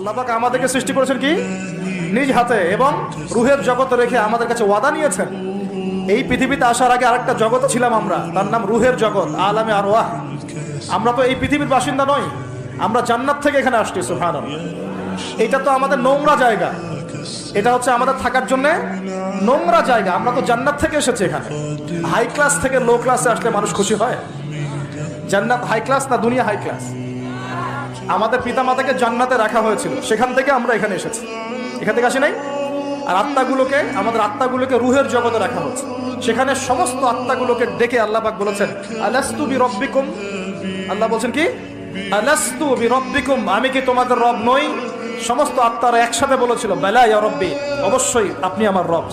আল্লাহ পাক আমাদেরকে সৃষ্টি করেছেন কি? নিজ হাতে এবং রুহের জগতে রেখে আমাদের কাছে ওয়াদা নিয়েছেন। এই পৃথিবীতে আসার আগে আরেকটা জগতে ছিলাম আমরা, তার নাম রুহের জগৎ, আলামে আর ওয়াহ আমরা তো এই পৃথিবীর বাসিন্দা নই, আমরা জান্নাত থেকে এখানে আসছি সুহান এটা তো আমাদের নোংরা জায়গা। এটা হচ্ছে আমাদের থাকার জন্য নোংরা জায়গা। আমরা তো জান্নাত থেকে এসেছি এখানে। হাই ক্লাস থেকে লো ক্লাসে আসলে মানুষ খুশি হয়। জান্নাত হাই ক্লাস না দুনিয়া হাই ক্লাস আমাদের পিতামাতাকে জান্নাতে রাখা হয়েছিল। সেখান থেকে আমরা এখানে এসেছি। এখান থেকে আসি নাই? আর আত্মাগুলোকে, আমাদের আত্মাগুলোকে রুহের জগতে রাখা হচ্ছে সেখানে সমস্ত আত্মাগুলোকে ডেকে আল্লাহ পাক বলেছেন, আলাস্তু বি রব্বিকুম আল্লাহ বলছেন কি? আলাস্তু বি রব্বিকুম আমি কি তোমাদের রব নই? সমস্ত আত্মারা একসাথে বলেছিল, বেলা ইয়া রব্বি, অবশ্যই আপনি আমার রব।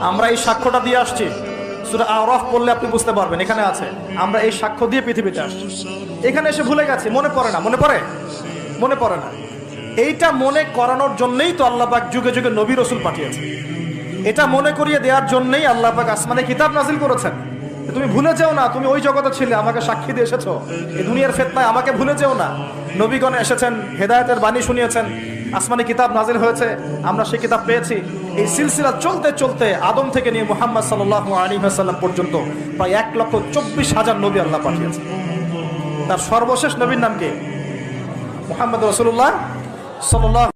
আমরা এই সাক্ষ্যটা দিয়ে আসছি। সুরা আরফ পড়লে আপনি বুঝতে পারবেন, এখানে আছে। আমরা এই সাক্ষ্য দিয়ে পৃথিবীতে আসছি। এখানে এসে ভুলে গেছি, মনে পড়ে না, মনে পড়ে? মনে পড়ে না। এইটা মনে করানোর জন্যই তো আল্লাপাক যুগে যুগে নবী রসুল পাঠিয়েছে। এটা মনে করিয়ে দেওয়ার জন্যই আল্লাহ পাক আসমানে কিতাব নাজিল করেছেন। তুমি ভুলে যেও না, তুমি ওই জগতে ছিলে, আমাকে সাক্ষী দিয়ে এসেছ। এই দুনিয়ার ফেতনায় আমাকে ভুলে যেও না। নবীগণ এসেছেন, হেদায়তের বাণী শুনিয়েছেন। আসমানে কিতাব নাজিল হয়েছে, আমরা সেই কিতাব পেয়েছি। এই সিলসিলা চলতে চলতে আদম থেকে নিয়ে মোহাম্মদ সাল্লাহ আলী সাল্লাম পর্যন্ত প্রায় এক লক্ষ চব্বিশ হাজার নবী আল্লাহ পাঠিয়েছে। তার সর্বশেষ নবীর নাম কি? মোহাম্মদ রসুল্লাহ সাল্লাহ